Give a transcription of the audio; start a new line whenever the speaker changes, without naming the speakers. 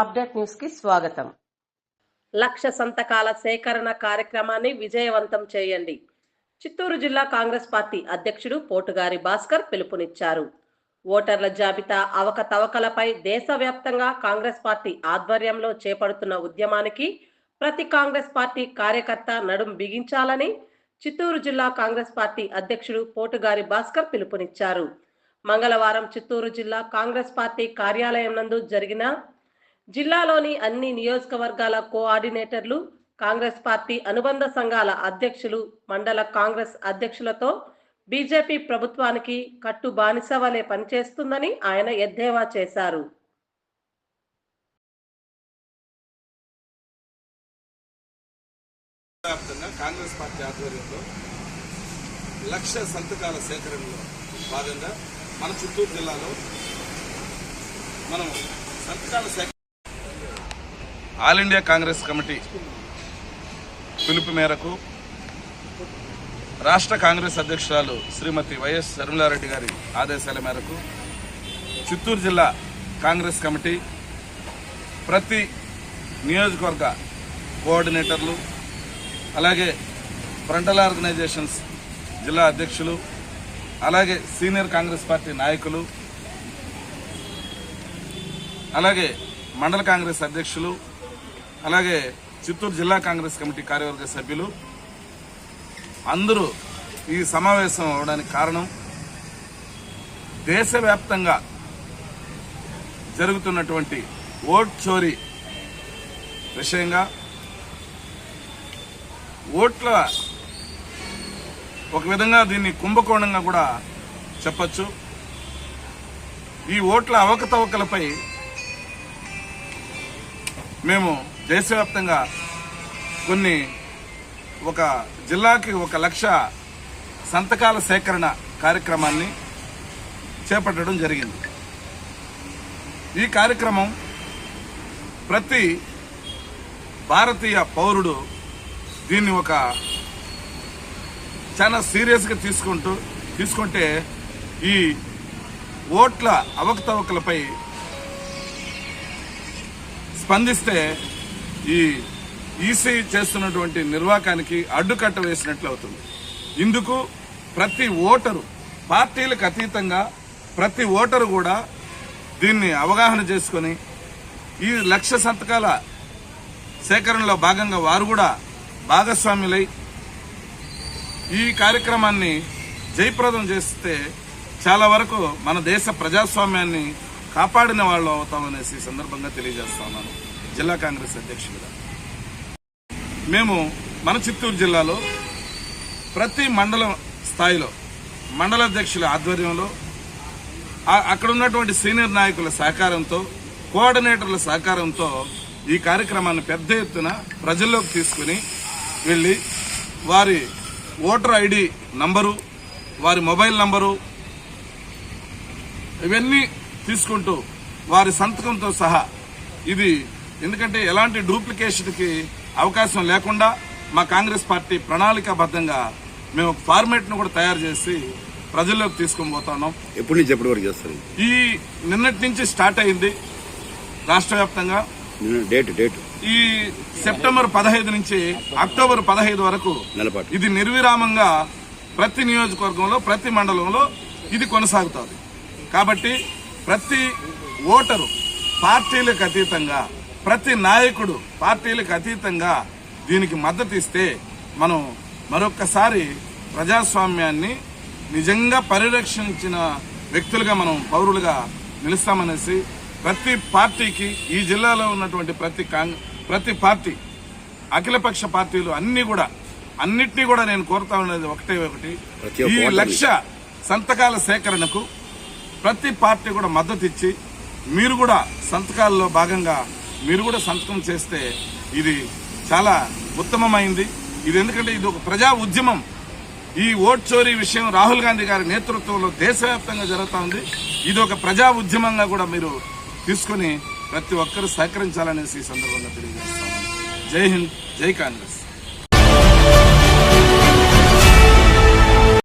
Update న్యూస్కి స్వాగతం. లక్ష సంతకాల సేకరణ కార్యక్రమాన్ని విజయవంతం చేయండి. చిత్తూరు జిల్లా కాంగ్రెస్ పార్టీ అధ్యక్షుడు పోటుగారి భాస్కర్ పిలుపునిచ్చారు. ఓటర్ల జాబితా అవకతవకలపై దేశవ్యాప్తంగా కాంగ్రెస్ పార్టీ ఆధ్వర్యంలో చేపడుతున్న ఉద్యమానికి ప్రతి కాంగ్రెస్ పార్టీ కార్యకర్త నడుం బిగించాలని చిత్తూరు జిల్లా కాంగ్రెస్ పార్టీ అధ్యక్షుడు పోటుగారి భాస్కర్ పిలుపునిచ్చారు. మంగళవారం చిత్తూరు జిల్లా కాంగ్రెస్ పార్టీ కార్యాలయం నందు జరిగిన జిల్లాలోని అన్ని నియోజకవర్గాల కోఆర్డినేటర్లు కాంగ్రెస్ పార్టీ అనుబంధ సంఘాల అధ్యక్షులు మండల కాంగ్రెస్ అధ్యక్షులతో బీజేపీ ప్రభుత్వానికి కట్టు బానిస వలె పనిచేస్తుందని ఆయన ఎద్దేవా చేశారు.
కాంగ్రెస్ పార్టీ ఆధ్వర్యంలో లక్ష సంతకాల సేకరణలో భాగంగా మన చిత్తూరు జిల్లాలో మనం సంతకాల సేకరణ ఆల్ ఇండియా కాంగ్రెస్ కమిటీ పిలుపు మేరకు రాష్ట్ర కాంగ్రెస్ అధ్యక్షురాలు శ్రీమతి వైఎస్ శర్మిలారెడ్డి గారి ఆదేశాల మేరకు చిత్తూరు జిల్లా కాంగ్రెస్ కమిటీ ప్రతి నియోజకవర్గ కోఆర్డినేటర్లు అలాగే ఫ్రంటల్ ఆర్గనైజేషన్స్ జిల్లా అధ్యక్షులు అలాగే సీనియర్ కాంగ్రెస్ పార్టీ నాయకులు అలాగే మండల కాంగ్రెస్ అధ్యక్షులు అలాగే చిత్తూరు జిల్లా కాంగ్రెస్ కమిటీ కార్యవర్గ సభ్యులు అందరూ ఈ సమావేశం అవడానికి కారణం దేశవ్యాప్తంగా జరుగుతున్నటువంటి ఓట్ చోరీ విషయంగా ఓట్ల ఒక విధంగా దీన్ని కుంభకోణంగా కూడా చెప్పచ్చు. ఈ ఓట్ల అవకతవకలపై మేము దేశవ్యాప్తంగా కొన్ని ఒక జిల్లాకి ఒక లక్ష సంతకాల సేకరణ కార్యక్రమాన్ని చేపట్టడం జరిగింది. ఈ కార్యక్రమం ప్రతి భారతీయ పౌరుడు దీన్ని ఒక చాలా సీరియస్గా తీసుకుంటూ తీసుకుంటే ఈ ఓట్ల అవకతవకలపై స్పందిస్తే ఈ ఈసీ చేస్తున్నటువంటి నిర్వాకానికి అడ్డుకట్ట వేసినట్లు అవుతుంది. ఇందుకు ప్రతి ఓటరు పార్టీలకు అతీతంగా ప్రతి ఓటరు కూడా దీన్ని అవగాహన చేసుకొని ఈ లక్ష సంతకాల సేకరణలో భాగంగా వారు కూడా భాగస్వాములై ఈ కార్యక్రమాన్ని జయప్రదం చేస్తే చాలా వరకు మన దేశ ప్రజాస్వామ్యాన్ని కాపాడిన వాళ్ళు అవుతామనేసి ఈ సందర్భంగా తెలియజేస్తా ఉన్నాను. జిల్లా కాంగ్రెస్ అధ్యక్షులుగా. మేము మన చిత్తూరు జిల్లాలో ప్రతి మండలం స్థాయిలో మండల అధ్యక్షుల ఆధ్వర్యంలో అక్కడ ఉన్నటువంటి సీనియర్ నాయకుల సహకారంతో కోఆర్డినేటర్ల సహకారంతో ఈ కార్యక్రమాన్ని పెద్ద ఎత్తున ప్రజల్లోకి తీసుకుని వెళ్ళి వారి ఓటర్ ఐడి నంబరు వారి మొబైల్ నంబరు ఇవన్నీ తీసుకుంటూ వారి సంతకంతో సహా ఇది ఎందుకంటే ఎలాంటి డూప్లికేషన్కి అవకాశం లేకుండా మా కాంగ్రెస్ పార్టీ ప్రణాళికాబద్ధంగా మేము ఫార్మేట్ను కూడా తయారు చేసి ప్రజల్లోకి తీసుకొని పోతున్నాం.
ఎప్పటి నుంచి ఎప్పటి వరకు చేస్తారు?
ఈ నిన్నటి నుంచి స్టార్ట్ అయింది రాష్ట్ర వ్యాప్తంగా.
Date date.
ఈ సెప్టెంబర్ పదహైదు నుంచి అక్టోబర్ పదహైదు వరకు ఇది నిర్విరామంగా ప్రతి నియోజకవర్గంలో ప్రతి మండలంలో ఇది కొనసాగుతుంది. కాబట్టి ప్రతి ఓటరు పార్టీలకు అతీతంగా ప్రతి నాయకుడు పార్టీలకు అతీతంగా దీనికి మద్దతు ఇస్తే మనం మరొక్కసారి ప్రజాస్వామ్యాన్ని నిజంగా పరిరక్షించిన వ్యక్తులుగా మనం పౌరులుగా నిలుస్తామనేసి ప్రతి పార్టీకి ఈ జిల్లాలో ఉన్నటువంటి ప్రతి ప్రతి పార్టీ అఖిలపక్ష పార్టీలు అన్ని కూడా అన్నిటినీ కూడా నేను కోరుతా ఉన్నది ఒకటే ఒకటి ఈ. లక్ష సంతకాల సేకరణకు ప్రతి పార్టీ కూడా మద్దతు ఇచ్చి మీరు కూడా సంతకాల్లో భాగంగా మీరు కూడా సంతకం చేస్తే ఇది చాలా ఉత్తమమైంది. ఇది ఎందుకంటే ఇది ఒక ప్రజా ఉద్యమం. ఈ ఓట్ చోరీ విషయం రాహుల్ గాంధీ గారి నేతృత్వంలో దేశవ్యాప్తంగా జరుగుతూ ఉంది. ఇది ఒక ప్రజా ఉద్యమంగా కూడా మీరు తీసుకుని ప్రతి ఒక్కరూ సహకరించాలనేసి ఈ సందర్భంగా తెలియజేస్తాను. జై హింద్ జై కాంగ్రెస్.